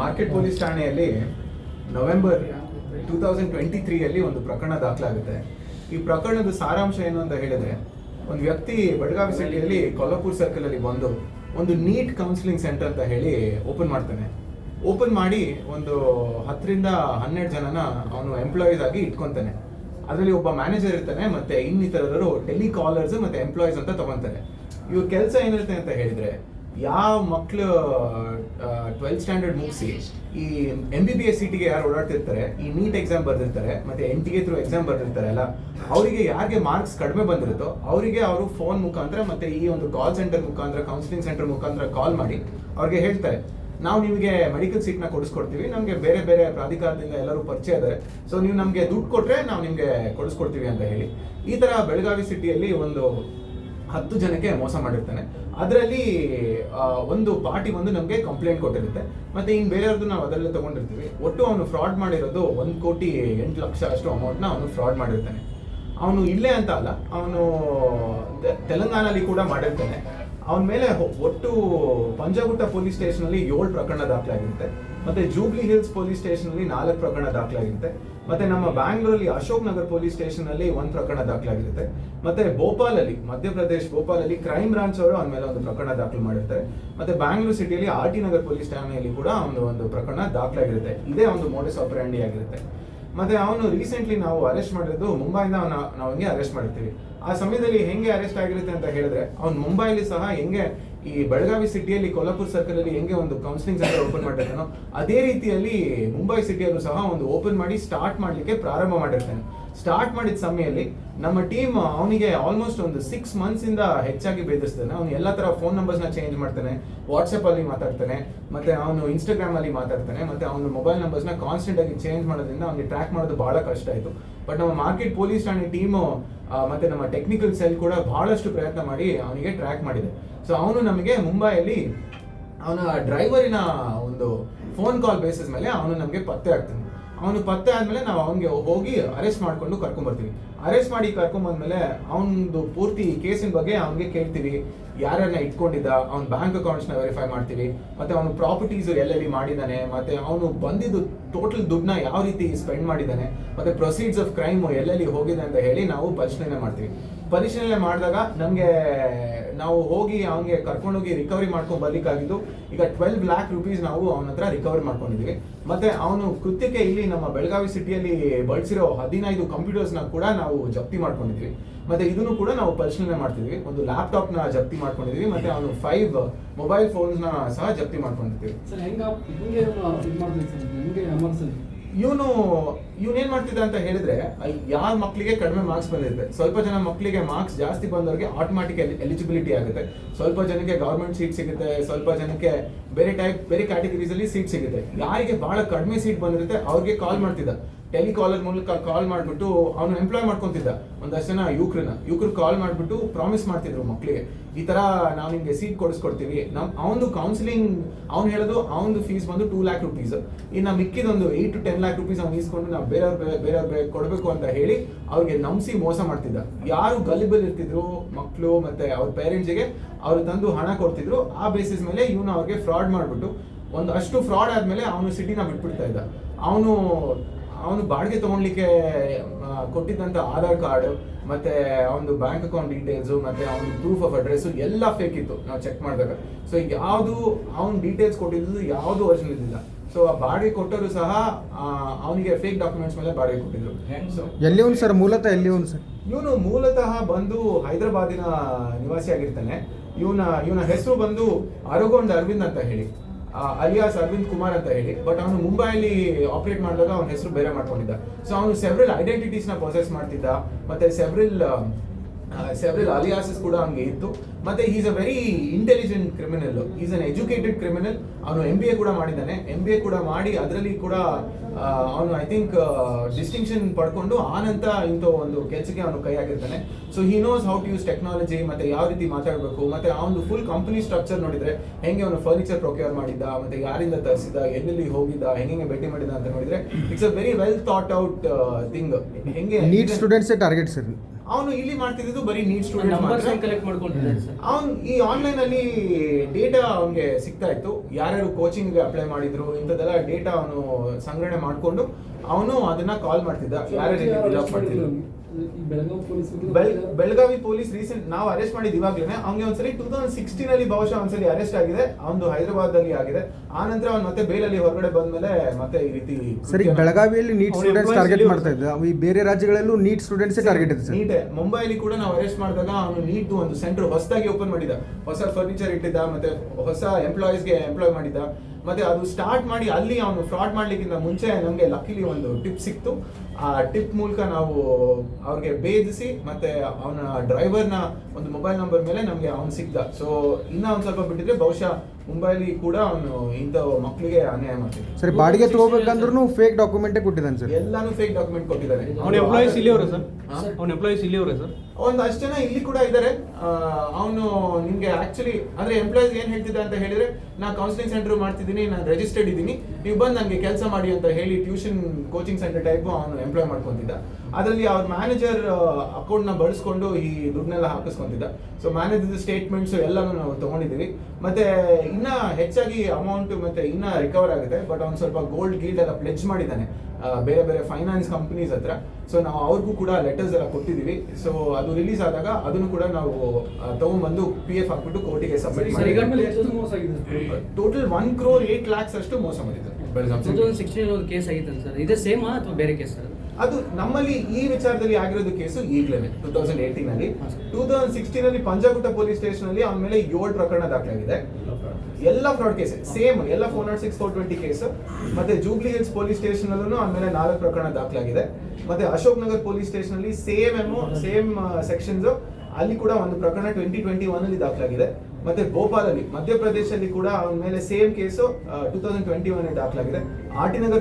Market police ಠಾಣೆಯಲ್ಲಿ November two thousand twenty ತ್ರೀಯಲ್ಲಿ ಒಂದು ಪ್ರಕರಣ ದಾಖಲಾಗುತ್ತೆ. ಈ ಪ್ರಕರಣದ ಸಾರಾಂಶ ಏನು ಅಂತ ಹೇಳಿದ್ರೆ, ಒಂದು ವ್ಯಕ್ತಿ ಬಡಗಾವಿ ಸಿಟಿಯಲ್ಲಿ ಕೊಲ್ಲಾಪುರ್ ಸರ್ಕಲ್ ಅಲ್ಲಿ ಬಂದು ಒಂದು ನೀಟ್ ಕೌನ್ಸಿಲಿಂಗ್ ಸೆಂಟರ್ ಅಂತ ಹೇಳಿ ಓಪನ್ ಮಾಡ್ತಾನೆ. ಓಪನ್ ಮಾಡಿ ಒಂದು ಹತ್ತರಿಂದ ಹನ್ನೆರಡು ಜನನ ಅವನು ಎಂಪ್ಲಾಯೀಸ್ ಆಗಿ ಇಟ್ಕೊಂತಾನೆ. ಅದರಲ್ಲಿ ಒಬ್ಬ ಮ್ಯಾನೇಜರ್ ಇರ್ತಾನೆ, ಮತ್ತೆ ಇನ್ನಿತರರು ಟೆಲಿಕಾಲರ್ಸ್ ಮತ್ತೆ ಎಂಪ್ಲಾಯೀಸ್ ಅಂತ ತಗೊಂತಾರೆ. ಇವ್ರ ಕೆಲಸ ಏನಿರುತ್ತೆ ಅಂತ ಹೇಳಿದ್ರೆ, ಯಾವ ಮಕ್ಕಳು ಟ್ವೆಲ್ತ್ ಸ್ಟ್ಯಾಂಡರ್ಡ್ ಮುಗಿಸಿ, ಈ ಎಂ ಬಿ ಬಿ ಎಸ್ ಸಿಟಿಗೆ ಯಾರು ಓಡಾಡ್ತಿರ್ತಾರೆ, ಈ ನೀಟ್ ಎಕ್ಸಾಮ್ ಬರ್ದಿರ್ತಾರೆ, ಮತ್ತೆ N T A through exam ಬರ್ದಿರ್ತಾರಲ್ಲ, ಅವರಿಗೆ ಯಾರಿಗೆ ಮಾರ್ಕ್ಸ್ ಕಡಿಮೆ ಬಂದಿರುತ್ತೋ, ಅವರಿಗೆ ಅವರು ಫೋನ್ ಮುಖಾಂತರ ಮತ್ತೆ ಈ ಒಂದು ಕಾಲ್ ಸೆಂಟರ್ ಮುಖಾಂತರ ಕೌನ್ಸಿಲಿಂಗ್ ಸೆಂಟರ್ ಮುಖಾಂತರ ಕಾಲ್ ಮಾಡಿ, ಅವ್ರಿಗೆ ಹೇಳ್ತಾರೆ. ನಾವು ನಿಮಗೆ ಮೆಡಿಕಲ್ ಸೀಟ್ನ ಕೊಡಿಸ್ಕೊಡ್ತೀವಿ. ನಮಗೆ ಬೇರೆ ಬೇರೆ ಪ್ರಾಧಿಕಾರದಿಂದ ಎಲ್ಲರೂ ಪರಿಚಯ ಇದ್ದಾರೆ ಸೊ ನೀವು ನಮಗೆ ದುಡ್ಡು ಕೊಟ್ಟರೆ ನಾವು ನಿಮಗೆ ಕೊಡಿಸ್ಕೊಡ್ತೀವಿ ಅಂತ ಹೇಳಿ. ಈ ತರ ಬೆಳಗಾವಿ ಸಿಟಿಯಲ್ಲಿ ಒಂದು ಹತ್ತು ಜನಕ್ಕೆ ಮೋಸ ಮಾಡಿರ್ತಾನೆ. ಅದರಲ್ಲಿ ಒಂದು ಪಾರ್ಟಿ ಒಂದು ನಮಗೆ ಕಂಪ್ಲೇಂಟ್ ಕೊಟ್ಟಿರುತ್ತೆ. ಮತ್ತೆ ಇನ್ನು ಬೇರೆಯವ್ರದ್ದು ನಾವು ಅದರಲ್ಲೇ ತಗೊಂಡಿರ್ತೀವಿ. ಒಟ್ಟು ಅವನು ಫ್ರಾಡ್ ಮಾಡಿರೋದು ಒಂದು ಕೋಟಿ ಎಂಟು ಲಕ್ಷ ಅಷ್ಟು ಅಮೌಂಟ್ನ ಅವನು ಫ್ರಾಡ್ ಮಾಡಿರ್ತಾನೆ. ಅವನು ಇಲ್ಲೇ ಅಂತ ಅಲ್ಲ, ಅವನು ತೆಲಂಗಾಣಲ್ಲಿ ಕೂಡ ಮಾಡಿರ್ತಾನೆ. ಅವನ ಮೇಲೆ ಒಟ್ಟು ಪಂಜಗುಟ್ಟ ಪೊಲೀಸ್ ಸ್ಟೇಷನ್ ಅಲ್ಲಿ ಏಳು ಪ್ರಕರಣ ದಾಖಲಾಗಿರುತ್ತೆ. ಮತ್ತೆ ಜೂಬ್ಲಿ ಹಿಲ್ಸ್ ಪೊಲೀಸ್ ಸ್ಟೇಷನ್ ಅಲ್ಲಿ ನಾಲ್ಕು ಪ್ರಕರಣ ದಾಖಲಾಗಿರುತ್ತೆ. ಮತ್ತೆ ನಮ್ಮ ಬ್ಯಾಂಗ್ಳೂರಲ್ಲಿ ಅಶೋಕ್ ನಗರ್ ಪೊಲೀಸ್ ಸ್ಟೇಷನ್ ಅಲ್ಲಿ ಒಂದು ಪ್ರಕರಣ ದಾಖಲಾಗಿರುತ್ತೆ. ಮತ್ತೆ ಭೋಪಾಲ್ ಅಲ್ಲಿ ಮಧ್ಯಪ್ರದೇಶ್ ಭೋಪಾಲ್ ಅಲ್ಲಿ ಕ್ರೈಮ್ ಬ್ರಾಂಚ್ ಅವರು ಅವನ ಮೇಲೆ ಒಂದು ಪ್ರಕರಣ ದಾಖಲು ಮಾಡಿರ್ತಾರೆ. ಮತ್ತೆ ಬ್ಯಾಂಗ್ಳೂರ್ ಸಿಟಿಯಲ್ಲಿ ಆರ್ ಟಿ ನಗರ್ ಪೊಲೀಸ್ ಠಾಣೆಯಲ್ಲಿ ಕೂಡ ಒಂದು ಒಂದು ಪ್ರಕರಣ ದಾಖಲಾಗಿರುತ್ತೆ. ಇದೇ ಒಂದು ಮೋಡಸ್ ಆಪರೇಂಡಿ ಆಗಿರುತ್ತೆ. ಮತ್ತೆ ಅವನು ರೀಸೆಂಟ್ಲಿ ನಾವು ಅರೆಸ್ಟ್ ಮಾಡಿರೋದು ಮುಂಬೈಯಿಂದ ಅವನ ನಾವು ಅರೆಸ್ಟ್ ಮಾಡಿರ್ತೀವಿ. ಆ ಸಮಯದಲ್ಲಿ ಹೆಂಗೆ ಅರೆಸ್ಟ್ ಆಗಿರುತ್ತೆ ಅಂತ ಹೇಳಿದ್ರೆ, ಅವ್ನು ಮುಂಬೈಲಿ ಸಹ ಹೆಂಗೆ ಈ ಬೆಳಗಾವಿ ಸಿಟಿಯಲ್ಲಿ ಕೊಲ್ಲಾಪುರ್ ಸರ್ಕಲ್ ಅಲ್ಲಿ ಹೆಂಗೆ ಒಂದು ಕೌನ್ಸಿಲಿಂಗ್ ಸೆಂಟರ್ ಓಪನ್ ಮಾಡಿರ್ತಾನೋ, ಅದೇ ರೀತಿಯಲ್ಲಿ ಮುಂಬೈ ಸಿಟಿಯಲ್ಲೂ ಸಹ ಒಂದು ಓಪನ್ ಮಾಡಿ ಸ್ಟಾರ್ಟ್ ಮಾಡಲಿಕ್ಕೆ ಪ್ರಾರಂಭ ಮಾಡಿರ್ತಾನೆ. ಸ್ಟಾರ್ಟ್ ಮಾಡಿದ ಸಮಯದಲ್ಲಿ ನಮ್ಮ ಟೀಮ್ ಅವನಿಗೆ ಆಲ್ಮೋಸ್ಟ್ ಒಂದು ಸಿಕ್ಸ್ ಮಂತ್ಸ್ ಇಂದ ಹೆಚ್ಚಾಗಿ ಬೇಧಿಸ್ತಾನೆ ಅವನು ಎಲ್ಲ ತರ ಫೋನ್ ನಂಬರ್ಸ್ನ ಚೇಂಜ್ ಮಾಡ್ತಾನೆ ವಾಟ್ಸ್ಆಪ್ ಅಲ್ಲಿ ಮಾತಾಡ್ತಾನೆ, ಮತ್ತೆ ಅವನು ಇನ್ಸ್ಟಾಗ್ರಾಮ್ ಅಲ್ಲಿ ಮಾತಾಡ್ತಾನೆ, ಮತ್ತೆ ಅವನ ಮೊಬೈಲ್ ನಂಬರ್ಸ್ನ ಕಾನ್ಸ್ಟೆಂಟ್ ಆಗಿ ಚೇಂಜ್ ಮಾಡೋದ್ರಿಂದ ಅವನಿಗೆ ಟ್ರ್ಯಾಕ್ ಮಾಡೋದು ಬಹಳ ಕಷ್ಟ ಆಯ್ತು. ಬಟ್ ನಮ್ಮ ಮಾರ್ಕೆಟ್ ಪೊಲೀಸ್ ಠಾಣೆ ಟೀಮು ಮತ್ತೆ ನಮ್ಮ ಟೆಕ್ನಿಕಲ್ ಸೆಲ್ ಕೂಡ ಬಹಳಷ್ಟು ಪ್ರಯತ್ನ ಮಾಡಿ ಅವನಿಗೆ ಟ್ರ್ಯಾಕ್ ಮಾಡಿದೆ. ಸೊ ಅವನು ನಮಗೆ ಮುಂಬೈಯಲ್ಲಿ ಅವನ ಡ್ರೈವರಿನ ಒಂದು ಫೋನ್ ಕಾಲ್ ಬೇಸಿಸ್ ಮೇಲೆ ಅವನು ನಮಗೆ ಪತ್ತೆ ಆಗ್ತಾನೆ. ಅವನು ಪತ್ತೆ ಆದ್ಮೇಲೆ ನಾವು ಅವನಿಗೆ ಹೋಗಿ ಅರೆಸ್ಟ್ ಮಾಡ್ಕೊಂಡು ಕರ್ಕೊಂಡ್ ಬರ್ತೀವಿ. ಅರೆಸ್ಟ್ ಮಾಡಿ ಕರ್ಕೊಂಬಂದ್ಮೇಲೆ ಅವನದು ಪೂರ್ತಿ ಕೇಸಿನ ಬಗ್ಗೆ ಅವನಿಗೆ ಕೇಳ್ತೀವಿ. ಯಾರನ್ನ ಇಟ್ಕೊಂಡಿದ್ದ, ಅವ್ನ ಬ್ಯಾಂಕ್ ಅಕೌಂಟ್ಸ್ನ ವೆರಿಫೈ ಮಾಡ್ತೀವಿ. ಮತ್ತೆ ಅವನ ಪ್ರಾಪರ್ಟೀಸ್ ಎಲ್ಲೆಲ್ಲಿ ಮಾಡಿದ್ದಾನೆ, ಮತ್ತೆ ಅವನು ಬಂದಿದ್ದು ಟೋಟಲ್ ದುಡ್ಡನ್ನ ಯಾವ ರೀತಿ ಸ್ಪೆಂಡ್ ಮಾಡಿದ್ದಾನೆ, ಮತ್ತೆ ಪ್ರೊಸೀಡ್ಸ್ ಆಫ್ ಕ್ರೈಮ್ ಎಲ್ಲೆಲ್ಲಿ ಹೋಗಿದೆ ಅಂತ ಹೇಳಿ ನಾವು ಪರಿಶೀಲನೆ ಮಾಡ್ತೀವಿ. ಪರಿಶೀಲನೆ ಮಾಡಿದಾಗ ನಮಗೆ ನಾವು ಹೋಗಿ ಅವನಿಗೆ ಕರ್ಕೊಂಡೋಗಿ ರಿಕವರಿ ಮಾಡ್ಕೊಂಡು ಬರ್ಲಿಕ್ಕಾಗಿದ್ದು, ಈಗ ಟ್ವೆಲ್ವ್ ಲ್ಯಾಕ್ ರುಪೀಸ್ ನಾವು ಅವನ ಹತ್ರ ರಿಕವರಿ ಮಾಡ್ಕೊಂಡಿದ್ದೀವಿ ಮತ್ತೆ ಅವನು ಕೃತ್ಯಕ್ಕೆ ಇಲ್ಲಿ ನಮ್ಮ ಬೆಳಗಾವಿ ಸಿಟಿಯಲ್ಲಿ ಬಳಸಿರೋ ಹದಿನೈದು ಕಂಪ್ಯೂಟರ್ಸ್ನ ಕೂಡ ನಾವು ಜಪ್ತಿ ಮಾಡ್ಕೊಂಡಿದ್ವಿ. ಮತ್ತೆ ಇದನ್ನು ಕೂಡ ನಾವು ಪರಿಶೀಲನೆ ಮಾಡ್ತಿದ್ವಿ. ಒಂದು ಲ್ಯಾಪ್ಟಾಪ್ನ ಜಪ್ತಿ ಮಾಡ್ಕೊಂಡಿದ್ವಿ, ಮತ್ತೆ ಅವನು ಫೈವ್ ಮೊಬೈಲ್ ಫೋನ್ಸ್ನ ಸಹ ಜಪ್ತಿ ಮಾಡ್ಕೊಂಡಿದ್ವಿ. ಇವನ್ ಏನ್ ಮಾಡ್ತಿದ್ದ ಅಂತ ಹೇಳಿದ್ರೆ ಯಾರ ಮಕ್ಕಳಿಗೆ ಕಡಿಮೆ ಮಾರ್ಕ್ಸ್ ಬಂದಿರುತ್ತೆ? ಸ್ವಲ್ಪ ಜನ ಮಕ್ಕಳಿಗೆ ಮಾರ್ಕ್ಸ್ ಜಾಸ್ತಿ ಬಂದವರಿಗೆ ಆಟೋಮ್ಯಾಟಿಕ್ ಎಲಿಜಿಬಿಲಿಟಿ ಆಗುತ್ತೆ. ಸ್ವಲ್ಪ ಜನಕ್ಕೆ ಗೌರ್ಮೆಂಟ್ ಸೀಟ್ ಸಿಗುತ್ತೆ, ಸ್ವಲ್ಪ ಜನಕ್ಕೆ ಬೇರೆ ಟೈಪ್ ಬೇರೆ ಕ್ಯಾಟಗರೀಸ್ ಅಲ್ಲಿ ಸೀಟ್ ಸಿಗುತ್ತೆ. ಯಾರಿಗೆ ಬಹಳ ಕಡಿಮೆ ಸೀಟ್ ಬಂದಿರುತ್ತೆ, ಅವ್ರಿಗೆ ಕಾಲ್ ಮಾಡ್ತಿದ್ದ. ಟೆಲಿಕಾಲರ್ ಮೂಲಕ ಕಾಲ್ ಮಾಡಿಬಿಟ್ಟು ಅವನು ಎಂಪ್ಲಾಯ್ ಮಾಡ್ಕೊಂತಿದ್ದ. ಒಂದಷ್ಟು ಜನ ಯುವಕರನ್ನ. ಯುವಕರು ಕಾಲ್ ಮಾಡ್ಬಿಟ್ಟು ಪ್ರಾಮಿಸ್ ಮಾಡ್ತಿದ್ರು ಮಕ್ಕಳಿಗೆ ಈ ತರ ನಾವು ನಿಮ್ಗೆ ಸೀಟ್ ಕೊಡಿಸ್ಕೊಡ್ತೀವಿ. ನಮ್ಮ ಅವನು ಕೌನ್ಸಿಲಿಂಗ್ ಅವ್ನು ಹೇಳೋದು ಅವನದು ಫೀಸ್ ಬಂದು ಟೂ ಲ್ಯಾಕ್ ರುಪೀಸ್ ಇನ್ನು ಮಿಕ್ಕಿದೊಂದು eight to ten lakh rupees ಅವ್ನು ಈಸ್ಕೊಂಡು ನಾವು ಬೇರೆಯವ್ರ ಬೇರೆಯವ್ರಿಗೆ ಕೊಡಬೇಕು ಅಂತ ಹೇಳಿ ಅವ್ರಿಗೆ ನಂಬಿಸಿ ಮೋಸ ಮಾಡ್ತಿದ್ದ. ಯಾರು ಗಲಿಬಲ್ ಇರ್ತಿದ್ರು ಮಕ್ಕಳು ಮತ್ತೆ ಅವ್ರ ಪೇರೆಂಟ್ಸಿಗೆ ಅವ್ರು ತಂದು ಹಣ ಕೊಡ್ತಿದ್ರು. ಆ ಬೇಸಿಸ್ ಮೇಲೆ ಇವನು ಅವ್ರಿಗೆ ಫ್ರಾಡ್ ಮಾಡ್ಬಿಟ್ಟು, ಒಂದು ಅಷ್ಟು ಫ್ರಾಡ್ ಆದಮೇಲೆ ಅವನು ಸಿಟಿನ ಬಿಟ್ಬಿಡ್ತಾ ಇದ್ದ. ಅವನು ಅವನು ಬಾಡಿಗೆ ತಗೊಳ್ಲಿಕ್ಕೆ ಕೊಟ್ಟಿದ್ದಂಥ ಕೊಟ್ಟಿದ್ದಂತ ಆಧಾರ್ ಕಾರ್ಡ್ ಮತ್ತೆ ಅವನು ಬ್ಯಾಂಕ್ ಅಕೌಂಟ್ ಡೀಟೇಲ್ಸು ಮತ್ತೆ ಅವನು ಪ್ರೂಫ್ ಆಫ್ ಅಡ್ರೆಸ್ ಎಲ್ಲ ಫೇಕ್ ಇತ್ತು ನಾವು ಚೆಕ್ ಮಾಡಿದಾಗ. ಸೊ ಯಾವುದು ಅವನ ಡೀಟೇಲ್ಸ್ ಕೊಟ್ಟಿದ್ದು ಯಾವುದು ಒರಿಜಿನಲ್ ಇದ್ದಿಲ್ಲ. ಸೊ ಆ ಬಾಡಿಗೆ ಕೊಟ್ಟರು ಸಹ ಅವನಿಗೆ ಫೇಕ್ ಡಾಕ್ಯುಮೆಂಟ್ಸ್ ಮೇಲೆ ಬಾಡಿಗೆ ಕೊಟ್ಟಿದ್ರು. ಎಲ್ಲಿ ಒಂದು ಸರ್? ಮೂಲತಃ ಎಲ್ಲಿ ಒಂದು ಸರ್? ಇವನು ಮೂಲತಃ ಬಂದು ಹೈದರಾಬಾದಿನ ನಿವಾಸಿ ಆಗಿರ್ತಾನೆ. ಇವನ ಇವನ ಹೆಸರು ಬಂದು ಅರಗೊಂಡ್ ಅರವಿಂದ್ ಅಂತ ಹೇಳಿ. ಅಲಿಯಾಸ್ ಅರವಿಂದ್ ಕುಮಾರ್ ಅಂತ ಹೇಳಿ ಬಟ್ ಅವನು ಮುಂಬೈಲಿ ಆಪರೇಟ್ ಮಾಡಿದಾಗ ಅವನ ಹೆಸರು ಬೇರೆ ಮಾಡ್ಕೊಂಡಿದ್ದ. ಸೊ ಅವನು ಸೆವ್ರಲ್ ಐಡೆಂಟಿಟೀಸ್ನ ಪ್ರೊಸೆಸ್ ಮಾಡ್ತಿದ್ದ, ಮತ್ತೆ ಸೆವ್ರಲ್ ಸೆವೆರಲ್ ಅಲಿಯಾಸಸ್ ಕೂಡ ಹಂಗೆ ಇತ್ತು. ಮತ್ತೆ is a very intelligent criminal is an educated criminal ಅವನು ಎಂ ಬಿ ಎ ಕೂಡ ಮಾಡಿದ್ದಾನೆ. ಎಂ ಬಿ ಎ ಕೂಡ ಮಾಡಿ ಅದರಲ್ಲಿ ಕೂಡ ಅವನು ಐ ಥಿಂಕ್ ಡಿಸ್ಟಿಂಕ್ಷನ್ ಪಡ್ಕೊಂಡು ಆನಂತ ಇಂಥ ಒಂದು ಕೆಲಸಕ್ಕೆ ಅವನು ಕೈ ಆಗಿರ್ತಾನೆ so he knows how to use technology ಮತ್ತೆ ಯಾವ ರೀತಿ ಮಾತಾಡಬೇಕು. ಮತ್ತೆ ಅವನು ಫುಲ್ ಕಂಪನಿ ಸ್ಟ್ರಕ್ಚರ್ ನೋಡಿದ್ರೆ ಹೆಂಗೆ ಅವನು ಫರ್ನಿಚರ್ ಪ್ರೊಕ್ಯೂರ್ ಮಾಡಿದ್ದ, ಮತ್ತೆ ಯಾರಿಂದ ತರಿಸಿದ ಎಲ್ಲೆಲ್ಲಿ ಹೋಗಿದ್ದ ಹೆಂಗೆ ಭೇಟಿ ಮಾಡಿದ ಅಂತ ನೋಡಿದ್ರೆ it's a very well thought out thing ಹೆಂಗೆ ನೀಟ್ ಸ್ಟೂಡೆಂಟ್ಸ್ ಟಾರ್ಗೆಟ್ ಸರ್ ಅವನು ಇಲ್ಲಿ ಮಾಡ್ತಿದ್ದು ಬರೀ ನೀಟ್ ಸ್ಟೂಡೆಂಟ್ ಕಲೆಕ್ಟ್ ಮಾಡ್ಕೊಂಡಿದ್ದಾರೆ ಸರ್? ಅವ್ನ್ ಈ ಆನ್ಲೈನ್ ಅಲ್ಲಿ ಡೇಟಾ ಅವನಿಗೆ ಸಿಗ್ತಾ ಇತ್ತು. ಯಾರ್ಯಾರು ಕೋಚಿಂಗ್ ಅಪ್ಲೈ ಮಾಡಿದ್ರು ಇಂಥದ್ದೆಲ್ಲ ಡೇಟಾ ಅವನು ಸಂಗ್ರಹಣೆ ಮಾಡ್ಕೊಂಡು ಅವನು ಅದನ್ನ ಕಾಲ್ ಮಾಡ್ತಿದ್ದ. ಯಾರ್ಯಾರು ಮಾಡ್ತಿದ್ರು. ಬೆಳಗಾವಿ ಪೊಲೀಸ್ ರೀಸೆಂಟ್ ನಾವು ಅರೆಸ್ಟ್ ಮಾಡಿದ್ ಇವಾಗ್ಲೇನೆ. ಅವ್ನಿಗೆ ಒಂದ್ಸಲಿ ಟೂ ತೌಸಂಡ್ ಸಿಕ್ಸ್ಟೀನ್ ಅಲ್ಲಿ ಬಹುಶಃ ಒಂದ್ಸಲಿ ಅರೆಸ್ಟ್ ಆಗಿದೆ. ಅವನು ಹೈದರಾಬಾದ್ ಅಲ್ಲಿ ಆಗಿದೆ. ಆ ನಂತರ ಅವ್ನು ಮತ್ತೆ ಅಲ್ಲಿ ಹೊರಗಡೆ ಬಂದ್ಮೇಲೆ ಮತ್ತೆ ಈ ರೀತಿ ಸರಿ ಬೆಳಗಾವಿಯಲ್ಲಿ ನೀಟ್ ಸ್ಟೂಡೆಂಟ್ಸ್ ಟಾರ್ಗೆಟ್ ಮಾಡ್ತಾ ಇದ್ದ. ಈ ಬೇರೆ ರಾಜ್ಯಗಳಲ್ಲೂ ನೀಟ್ ಸ್ಟೂಡೆಂಟ್ಸ್ ಟಾರ್ಗೆಟ್ ಇದೆ ಸರ್. ನೀಟ್ ಮುಂಬೈಲಿ ಕೂಡ ನಾವು ಅರೆಸ್ಟ್ ಮಾಡಿದಾಗ ಅವನು ನೀಟ್ ಒಂದು ಸೆಂಟರ್ ಹೊಸದಾಗಿ ಓಪನ್ ಮಾಡಿದ. ಹೊಸ ಫರ್ನಿಚರ್ ಇಟ್ಟಿದ್ದ ಮತ್ತೆ ಹೊಸ ಎಂಪ್ಲಾಯೀಸ್ಗೆ ಎಂಪ್ಲಾಯ್ ಮಾಡಿದ್ದ. ಮತ್ತೆ ಅದು ಸ್ಟಾರ್ಟ್ ಮಾಡಿ ಅಲ್ಲಿ ಅವನು ಫ್ರಾಡ್ ಮಾಡ್ಲಿಕ್ಕಿಂತ ಮುಂಚೆ ನಮಗೆ ಲಕ್ಕಿಲಿ ಒಂದು ಟಿಪ್ ಸಿಕ್ತು. ಆ ಟಿಪ್ ಮೂಲಕ ನಾವು ಅವ್ರಿಗೆ ಭೇದಿಸಿ ಮತ್ತೆ ಅವನ ಡ್ರೈವರ್ನ ಒಂದು ಮೊಬೈಲ್ ನಂಬರ್ ಮೇಲೆ ನಮಗೆ ಅವನು ಸಿಕ್ತ ಸೊ ಇನ್ನ ಒಂದ್ ಸ್ವಲ್ಪ ಬಿಟ್ಟಿದ್ರೆ ಬಹುಶಃ ಮುಂಬೈಲಿ ಕೂಡ ಅವನು ಇಂಥ ಮಕ್ಕಳಿಗೆ ಅನ್ಯಾಯ ಮಾಡ್ತಿದ್ದ ಸರ್ ಬಾಡಿಗೆ ತಗೋಬೇಕಂದ್ರೂ ಫೇಕ್ ಡಾಕ್ಯುಮೆಂಟೇ ಕೊಟ್ಟಿದ್ದಾನೆ ಸರ್. ಎಲ್ಲಾನು ಫೇಕ್ ಡಾಕ್ಯುಮೆಂಟ್ ಕೊಟ್ಟಿದ್ದಾರೆ ಅವನ ಎಂಪ್ಲಾಯೀಸ್ ಇಲ್ಲಿ ಅವರು ಸರ್? ಅವನ ಎಂಪ್ಲಾಯೀಸ್ ಇಲ್ಲಿ ಅವರೇ ಸರ್? ಒಂದು ಅಷ್ಟು ಜನ ಇಲ್ಲಿ ಕೂಡ ಇದ್ದಾರೆ. ಅವನು ನಿಮಗೆ ಆಕ್ಚುಲಿ ಅಂದ್ರೆ ಎಂಪ್ಲಾಯ್ಸ್ ಏನ್ ಹೇಳ್ತಿದ್ದ ಅಂತ ಹೇಳಿದ್ರೆ ನಾ ಕೌನ್ಸಿಲಿಂಗ್ ಸೆಂಟರ್ ಮಾಡ್ತಿದ್ದೀನಿ ನಾನು ರಿಜಿಸ್ಟರ್ಡ್ ಇದ್ದೀನಿ ನೀವು ಬಂದು ನನಗೆ ಕೆಲಸ ಮಾಡಿ ಅಂತ ಹೇಳಿ ಟ್ಯೂಷನ್ ಕೋಚಿಂಗ್ ಸೆಂಟರ್ ಟೈಪ್ ಅವನು ಎಂಪ್ಲಾಯ್ ಮಾಡ್ಕೊಂತಿದ್ದ. ಅದರಲ್ಲಿ ಅವ್ರ ಮ್ಯಾನೇಜರ್ ಅಕೌಂಟ್ನ ಬಳಸ್ಕೊಂಡು ಈ ದುಡ್ಡನ್ನೆಲ್ಲ ಹಾಕಿಸ್ಕೊಂತಿದ್ದ. ಸೊ ಮ್ಯಾನೇಜರ್ ಸ್ಟೇಟ್ಮೆಂಟ್ಸ್ ಎಲ್ಲಾನು ನಾವು ತಗೊಂಡಿದ್ದೀವಿ. ಮತ್ತೆ ಇನ್ನ ಹೆಚ್ಚಾಗಿ ಅಮೌಂಟ್ ಮತ್ತೆ ಇನ್ನ ರಿಕವರ್ ಆಗುತ್ತೆ. ಬಟ್ ಅವ್ನು ಸ್ವಲ್ಪ ಗೋಲ್ಡ್ ಗೀಲ್ಡ್ ಎಲ್ಲ ಪ್ಲೆಜ್ ಮಾಡಿದ್ದಾನೆ. ಬೇರೆ ಬೇರೆ ಫೈನಾನ್ಸ್ ಕಂಪ್ನೀಸ್ ಹತ್ರ. ಸೊ ನಾವು ಅವ್ರಿಗೂ ಕೂಡ ಲೆಟರ್ಸ್ ಎಲ್ಲ ಕೊಟ್ಟಿದ್ದೀವಿ. ಸೊ ಅದು ರಿಲೀಸ್ ಆದಾಗ ಅದನ್ನು ಕೂಡ ನಾವು ತಗೊಂಡ್ಬಂದು ಪಿ ಎಫ್ ಹಾಕ್ಬಿಟ್ಟು ಕೋರ್ಟಿಗೆ ಸಬ್ಮಿಟ್ ಮಾಡಿ ಆಗಿದೆ total one crore eight lakhs ಅಷ್ಟು ಮೋಸ ಮಾಡಿದ್ದಾರೆ ಕೇಸ್ ಆಗಿತ್ತು ಸರ್ ಇದೇ ಸೇಮಾ ಅಥವಾ ಬೇರೆ ಕೇಸ್ ಸರ್? ಅದು ನಮ್ಮಲ್ಲಿ ಈ ವಿಚಾರದಲ್ಲಿ ಆಗಿರೋದು ಕೇಸು ಈಗಲೇ ಟೂ ತೌಸಂಡ್ ಏಯ್ಟೀನ್ ಅಲ್ಲಿ. ಟೂ ತೌಸಂಡ್ ಸಿಕ್ಸ್ಟೀನ್ ಅಲ್ಲಿ ಪಂಜಾಗುಟ್ಟ ಪೊಲೀಸ್ ಸ್ಟೇಷನ್ ಅಲ್ಲಿ ಆಮೇಲೆ ಮೇಲೆ ಏಳು ಪ್ರಕರಣ ದಾಖಲಾಗಿದೆ. ಎಲ್ಲ ಫ್ರಾಡ್ ಕೇಸ್ ಸೇಮ್ ಎಲ್ಲ four not six four twenty case ಮತ್ತೆ ಜೂಬ್ಲಿ ಹಿಲ್ಸ್ ಪೊಲೀಸ್ ಸ್ಟೇಷನ್ ಅಲ್ಲೂ ಆಮೇಲೆ ಮೇಲೆ ನಾಲ್ಕು ಪ್ರಕರಣ ದಾಖಲಾಗಿದೆ. ಮತ್ತೆ ಅಶೋಕ್ ನಗರ್ ಪೊಲೀಸ್ ಸ್ಟೇಷನ್ ಅಲ್ಲಿ ಸೇಮ್ ಎಮೋ ಸೇಮ್ ಸೆಕ್ಷನ್ಸ್ ಅಲ್ಲಿ ಕೂಡ ಒಂದು ಪ್ರಕರಣ ಟ್ವೆಂಟಿ ಟ್ವೆಂಟಿ ಒನ್ ಅಲ್ಲಿ ದಾಖಲಾಗಿದೆ. ಮತ್ತೆ ಭೋಪಾಲ್ ಅಲ್ಲಿ ಮಧ್ಯಪ್ರದೇಶಲ್ಲಿ ಕೂಡ ಅವನ ಮೇಲೆ same case two thousand twenty one ದಾಖಲಾಗಿದೆ. R T Nagar